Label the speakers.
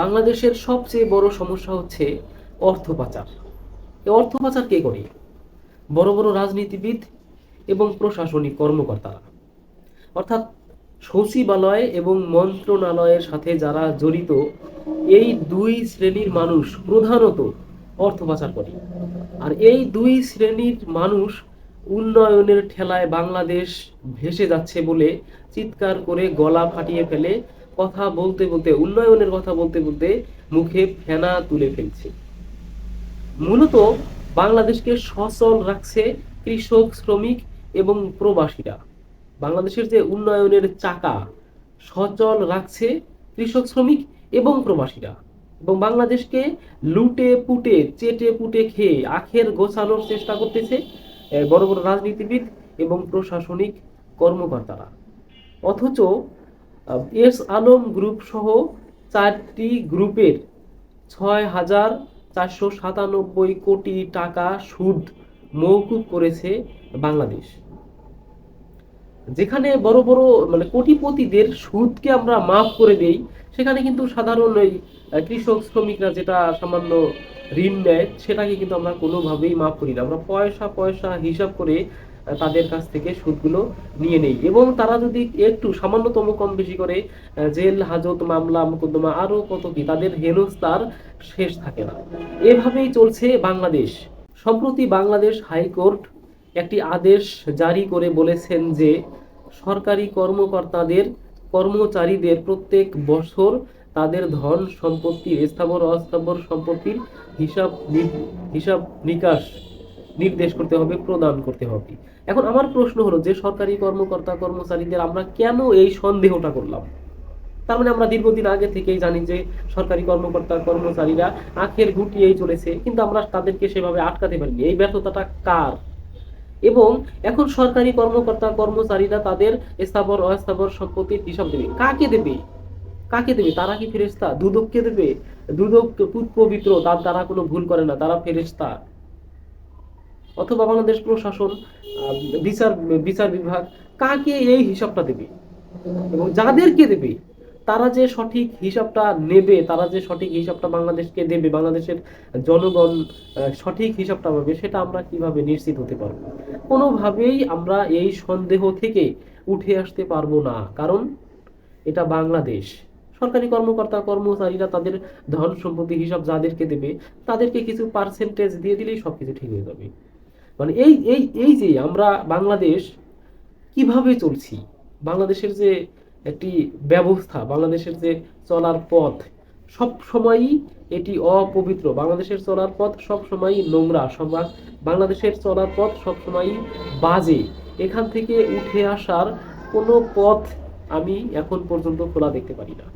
Speaker 1: বাংলাদেশের সবচেয়ে বড় সমস্যা হচ্ছে অর্থ পাচার। এই অর্থ পাচার কে করে? বড় বড় রাজনীতিবিদ এবং প্রশাসনিক কর্মকর্তারা অর্থাৎ সচিবালয় এবং মন্ত্রণালয়ের সাথে যারা জড়িত, এই দুই শ্রেণির মানুষ প্রধানত অর্থ পাচার করে। আর এই দুই শ্রেণির মানুষ উন্নয়নের ঠেলায় বাংলাদেশ ভেসে যাচ্ছে বলে চিৎকার করে গলা ফাটিয়ে ফেলে কথা বলতে বলতে, উন্নয়নের কথা বলতে বলতে মুখে ফেনা তুলে ফেলছে। মূলত বাংলাদেশকে সচল রাখছে কৃষক, শ্রমিক এবং প্রবাসীরা। বাংলাদেশের যে উন্নয়নের চাকা, সচল রাখছে কৃষক, শ্রমিক এবং প্রবাসীরা। এবং বাংলাদেশকে লুটে পুটে, চেটে পুটে খেয়ে আখের গোছানোর চেষ্টা করতেছে বড় বড় রাজনীতিবিদ এবং প্রশাসনিক কর্মকর্তারা। অথচ এস আলম গ্রুপ সহ চারটি গ্রুপের ছয় হাজার চারশো সাতানব্বই কোটি টাকা সুদ মৌকুব করেছে বাংলাদেশ। যেখানে বড় বড় মানে কোটিপতিদের সুদকে আমরা মাফ করে দেই, সেখানে কিন্তু সাধারণ ওই কৃষক শ্রমিকরা যেটা সামান্য ঋণ নেয়, সেটাকে কিন্তু আমরা কোনোভাবেই মাফ করি না। আমরা পয়সা পয়সা হিসাব করে তাদের কাছ থেকে সুদগুলো নিয়ে নেই। এবং তারা যদি একটু সামান্যতম কম বেশি করে জেল, হাজত, মামলা, মোকদ্দমা আরও কত কি, তাদের হেনস্তার শেষ থাকে না। এভাবেই চলছে বাংলাদেশ। সম্প্রতি বাংলাদেশ হাইকোর্ট একটি আদেশ জারি করে বলেছেন যে, সরকারি কর্মকর্তাদের, কর্মচারীদের প্রত্যেক বছর তাদের ধন সম্পত্তির স্থাবর অস্থাবর সম্পত্তির হিসাব হিসাব নিকাশ নির্দেশ করতে হবে, প্রদান করতে হবে। এখন আমার প্রশ্ন হলো, যে সরকারি কর্মকর্তা, কর্মচারীদের আমরা কেন এই সন্দেহটা করলাম? তার মানে আমরা দীর্ঘদিন আগে থেকেই জানি যে সরকারি কর্মকর্তা, কর্মচারীরা আখের গুটিয়েই চলেছে, কিন্তু আমরা তাদেরকে সেভাবে আটকাতে পারিনি। এই ব্যর্থতাটা কার? এবং এখন সরকারি কর্মকর্তা, কর্মচারীরা তাদের স্থাবর, অস্থাবর সম্পত্তির হিসাব দেবে। কাকে দেবে? কাকে দেবে? তারা কি ফেরেস্তা দুদককে দেবে? দুদক পবিত্র তার তারা কোনো ভুল করে না, তারা ফেরেস্তা অথবা বাংলাদেশ প্রশাসন বিচার বিচার বিভাগ, কাকে এই হিসাবটা দেবে? এবং যাদেরকে দেবে, তারা যে সঠিক হিসাবটা নেবে, তারা যে সঠিক হিসাবটা বাংলাদেশকে দেবে, বাংলাদেশের জনগণ সঠিক হিসাবটা পাবে, সেটা আমরা কীভাবে নিশ্চিত হতে পারব? কোনোভাবেই আমরা এই সন্দেহ থেকে উঠে আসতে পারব না। কারণ এটা বাংলাদেশ। সরকারি কর্মকর্তা, কর্মচারীরা তাদের ধন সম্পত্তি হিসাব যাদেরকে দেবে, তাদেরকে কিছু পার্সেন্টেজ দিয়ে দিলেই সবকিছু ঠিক হয়ে যাবে। মানে এই এই এই যে আমরা বাংলাদেশ কীভাবে চলছি, বাংলাদেশের যে একটি ব্যবস্থা, বাংলাদেশের যে চলার পথ, সব সময়ই এটি অপবিত্র। বাংলাদেশের চলার পথ সব সময়ই নোংরা সমাজ বাংলাদেশের চলার পথ সব সময়ই বাজে। এখান থেকে উঠে আসার কোনো পথ আমি এখন পর্যন্ত খোলা দেখতে পারি না।